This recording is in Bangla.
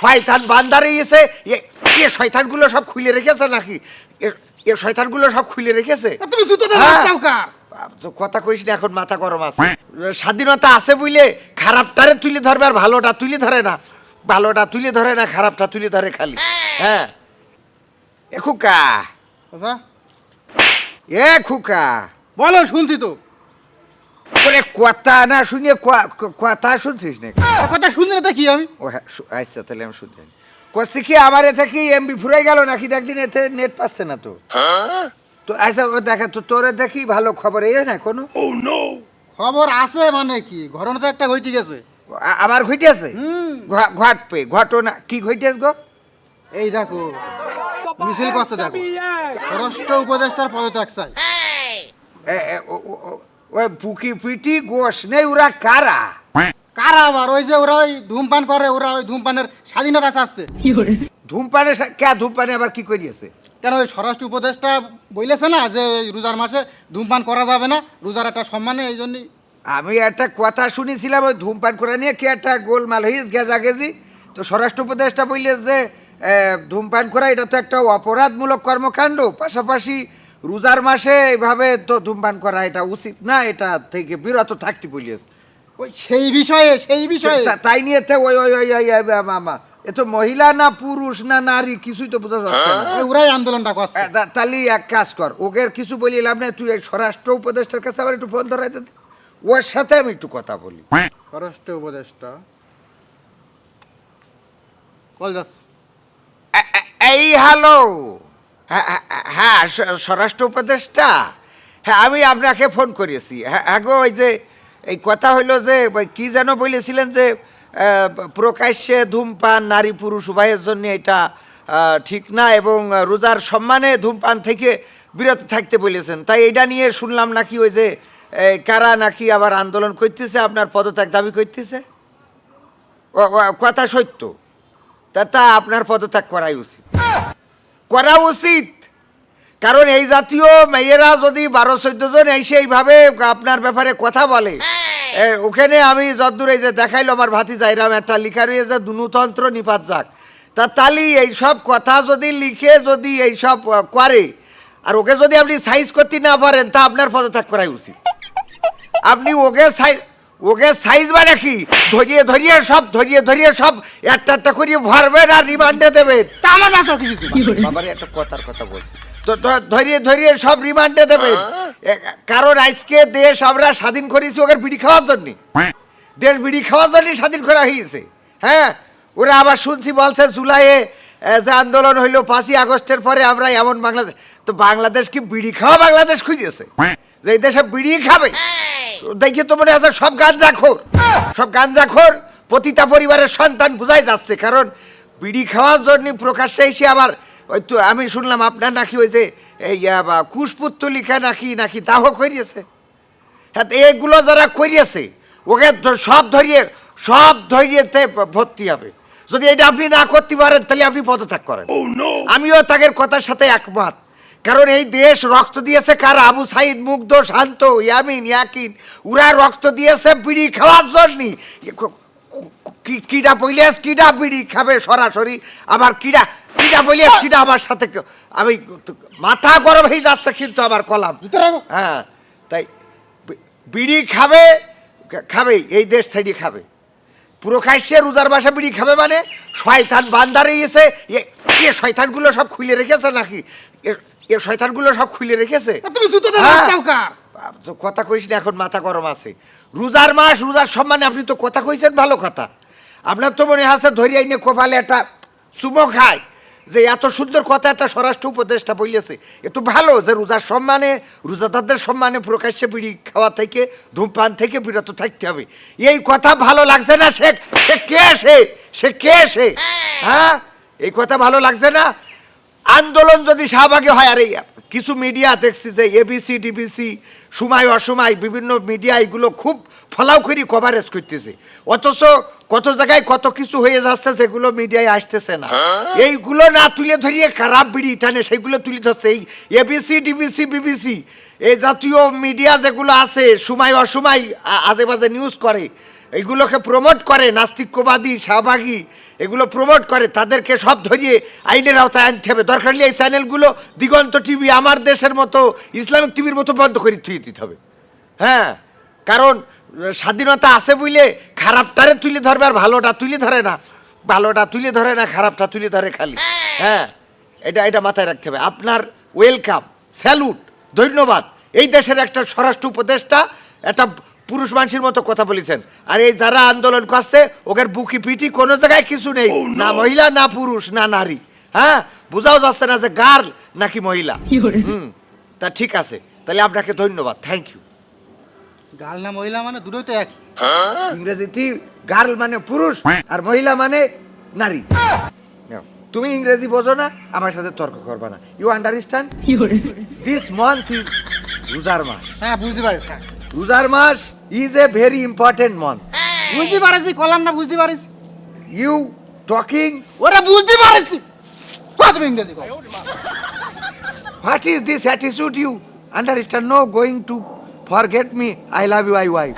শয়তান বান্দারে এসে এ- শয়তানগুলো সব খুলে রেখেছে নাকি? এ- শয়তানগুলো সব খুলে রেখেছে? তুমি জুতোটা হ্যাঁ। কথা কইস না এখন মাথা গরম আছে। স্বাধীনতা আছে বুঝলে খারাপটারে তুলে ধরবে আর ভালোটা তুলে ধরে না। ভালোটা তুলে ধরে না খারাপটা তুলে ধরে খালি। হ্যাঁ। এ খুকা। আচ্ছা। এ খুকা। বলো শুনছি তো। ওরে কথা না শুনিয়ে কথা শুনছিস না কথা শুনছি না তা কি আমি? ও হ্যাঁ আচ্ছা তাহলে আমি শুনতে কষি কি আমার এতে কি এমবি ফুরাই গেল নাকি? একদিন এতে নেট পাচ্ছে না তো। তো আচ্ছা ও দেখা তো তোরে দেখি ভালো খবর এই না কোনো? খবর আছে মানে কি? ঘটনা তো একটা ঘটি গেছে। আবার ঘটে আছে? হুম। ঘ- ঘটবে ঘটনা কি ঘটেছ গো? এই দেখো মিছিল করছে দেখো। স্বরাষ্ট্র উপদেষ্টার পদত্যাগ চাই। ওই পুকি পিটি গোস নেই ওরা কারা? কারা আবার? ওই যে ওরা ওই ধূমপান করে ওরা ওই ধূমপানের স্বাধীনতা চাচ্ছে। ধূমপানে সা- কে ধূমপানে আবার কি করিয়েছে? কেন ওই স্বরাষ্ট্র উপদেষ্টা বলেছে না যে ওই রোজার মাসে ধূমপান করা যাবে না? রোজার একটা সম্মানে এই জন্যই। আমি একটা কথা শুনেছিলাম ওই ধূমপান করে নিয়ে কি একটা গোলমাল হয়ে গেজা গেজি তো স্বরাষ্ট্র উপদেষ্টা বললে যে ধূমপান করা এটা তো একটা অপরাধমূলক কর্মকাণ্ড। পাশাপাশি রোজার মাসে এইভাবে তো ধূমপান করা এটা উচিত না এটা থেকে বিরত থাকতে বলিয়েছে। ওই সেই বিষয়ে সেই বিষয়ে। তাই নিয়ে ওই ওই ওই ওই মামা এ তো মহিলা না পুরুষ না নারী কিছুই তো বোঝা যাচ্ছে না। ওরাই আন্দোলনটা করছে। তাহলে এক কাজ কর ওকে কিছু বলিলাম না তুই এই স্বরাষ্ট্র উপদেষ্টার কাছে আবার একটু ফোন ধরাই দে। ওর সাথে আমি একটু কথা বলি। স্বরাষ্ট্র উপদেষ্টা। কল যাচ্ছে। এই হ্যালো! হ্যাঁ, হ্যাঁ, হ্যাঁ স্বরাষ্ট্র উপদেষ্টা। হ্যাঁ আমি আপনাকে ফোন করেছি। হ্যাঁ হ্যাঁ গো ওই যে এই কথা হইল যে কি যেন বলেছিলেন যে প্রকাশ্যে ধূমপান নারী পুরুষ উভয়ের জন্য এটা ঠিক না এবং রোজার সম্মানে ধূমপান থেকে বিরত থাকতে বলেছেন। তাই এটা নিয়ে শুনলাম নাকি ওই যে কারা নাকি আবার আন্দোলন করতেছে আপনার পদত্যাগ দাবি করতেছে? কথা সত্য। তা তা আপনার পদত্যাগ করাই উচিত। করা উচিত। কারণ এই জাতীয় মেয়েরা যদি বারো, চোদ্দ জন এসে এইভাবে আপনার ব্যাপারে কথা বলে ওখানে আমি যদ্দূর এই যে দেখাইলো আমার ভাতি যাইরাম একটা লিখা রয়েছে দুনুতন্ত্র নিপাত যাক। তা তালি এইসব কথা যদি লিখে, যদি এইসব করে, আর ওকে যদি আপনি সাইজ করতে না পারেন, তা আপনার পদত্যাগ করাই উচিত। আপনি ওকে সাইজ ওকে সাইজ মানে কি? ধরিয়ে ধরিয়ে সব ধরিয়ে ধরিয়ে সব একটা একটা করিয়ে ভরবেন আর রিমান্ডে দেবেন তা আমার বাসাও কি কিছু। বাবারে একটা কথার কথা বলছি। তো ধরিয়ে ধরিয়ে সব রিমান্ডে দেবেন কারণ আজকে দেশ আমরা স্বাধীন করেছি ওকে বিড়ি খাওয়ার জন্য। দেশ বিড়ি খাওয়ার জন্য স্বাধীন করা হয়েছে। হ্যাঁ? ওরা আবার শুনছি বলছে জুলাইয়ে যে আন্দোলন হইল পাঁচই আগস্টের পরে আমরা এমন বাংলাদেশ তো বাংলাদেশ কি বিড়ি খাওয়া বাংলাদেশ খুঁজেছে? যে এই দেশে বিড়ি খাবে। দেখি তো মনে আছে সব গাঞ্জাখোর সব গাঞ্জাখোর প্রতিটা পরিবারের সন্তান বোঝাই যাচ্ছে কারণ বিড়ি খাওয়ার জন্য প্রকাশ্যে এসে আবার ওই তো আমি শুনলাম আপনার নাকি ওই যে বা, কুশপুত্তলিকা নাকি নাকি দাহ করিয়েছে। হ্যাঁ এগুলো যারা করিয়েছে ওকে সব ধরিয়ে সব ধরিয়েতে ভর্তি হবে। যদি এটা আপনি না করতে পারেন তাহলে আপনি পদত্যাগ করেন। আমিও তাদের কথার সাথে একমত। কারণ এই দেশ রক্ত দিয়েছে কার? আবু সাইদ মুগ্ধ শান্ত ইয়ামিন ইয়াকিন। ওরা রক্ত দিয়েছে বিড়ি খাওয়ার জন্য। কিডা বইলেস কিডা বিড়ি খাবে সরাসরি? আবার কিডা কিডা বইলেস কিডা আমার সাথে আমি মাথা গরম হয়ে যাচ্ছে কিন্তু আমার কলাম। হ্যাঁ তাই বিড়ি খাবে খাবে এই দেশ থেকে খাবে। প্রকাশ্যে রোজার বাসা বিড়ি খাবে মানে? শয়তান বান্দা রেগেছে এ- শয়তানগুলো সব খুলে রেখেছে নাকি? এ- শয়তানগুলো সব খুলে রেখেছে? তুমি জুতোটা হ্যাঁ। বাঁচাও কার? তো কথা কইস না এখন মাথা গরম আছে। রোজার মাস রোজার সম্মানে আপনি তো কথা কইছেন ভালো কথা। আপনার তো মনে আছে ধরি আইনে কপালে একটা চুমো খায়। যে এত সুন্দর কথা একটা স্বরাষ্ট্র উপদেষ্টা বলিয়েছে একটু ভালো যে রোজার সম্মানে, রোজাদারদের সম্মানে প্রকাশ্যে বিড়ি খাওয়া থেকে, ধূমপান থেকে বিরত থাকতে হবে। এই কথা ভালো লাগছে না সে সে কে সে? সে কে সে? হ্যাঁ? এই কথা ভালো লাগছে না? আন্দোলন যদি শাহবাগে হয়, আর এই কিছু মিডিয়া দেখছি যে এবিসি ডিবিসি সময় অসময় বিভিন্ন মিডিয়া এগুলো খুব ফলাও করে কভারেজ করতেছে। অথচ কত জায়গায় কত কিছু হয়ে যাচ্ছে যেগুলো মিডিয়ায় আসতেছে না। এইগুলো না তুলে ধরিয়ে খারাপ বিড়ি টানে সেগুলো তুলে ধরছে। এই এবিসি ডিবিসি বিবিসি এই জাতীয় মিডিয়া যেগুলো আছে সময় অসময় আজে বাজে নিউজ করে এইগুলোকে প্রমোট করে নাস্তিক্যবাদী শাহবাগী, এগুলো প্রমোট করে, তাদেরকে সব ধরিয়ে আইনের আওতায় আনতে হবে। দরকার হলে এই চ্যানেলগুলো দিগন্ত টিভি, আমার দেশের মতো, ইসলামিক টিভির মতো বন্ধ করে থুয়ে দিতে হবে। হ্যাঁ কারণ, স্বাধীনতা আছে বুঝলে খারাপটারে তুলে ধরবে আর ভালোটা তুলে ধরে না। ভালোটা তুলে ধরে না, খারাপটা তুলে ধরে খালি। হ্যাঁ এটা এটা মাথায় রাখতে হবে। আপনার ওয়েলকাম স্যালুট ধন্যবাদ। এই দেশের একটা স্বরাষ্ট্র উপদেষ্টা, একটা পুরুষ মানুষের মতো কথা বলেছেন। আর এই যারা আন্দোলন করছে ওদের বুকি পিটি কোনো জায়গায় কিছু নেই। না মহিলা না পুরুষ না নারী। হ্যাঁ? বোঝাও যাচ্ছে না যে গার্ল নাকি মহিলা। হুম তা ঠিক আছে। তাহলে আপনাকে ধন্যবাদ। থ্যাংক ইউ গাল না মহিলা মানে দুটোই তো এক ইংরেজিতে গার্ল মানে পুরুষ আর মহিলা মানে নারী। তুমি ইংরেজি বোঝো না আমার সাথে তর্ক করবে না। You understand this month is রোজার মাস। হ্যাঁ বুঝতে পারিস। রোজার মাস is a very important month বুঝতে পারেছি কলাম না বুঝতে পারিস ইউ টকিং ওরা বুঝতে পারেছি। কত ইংরেজি কও। What is this attitude you understand no going to forget me I love you I wife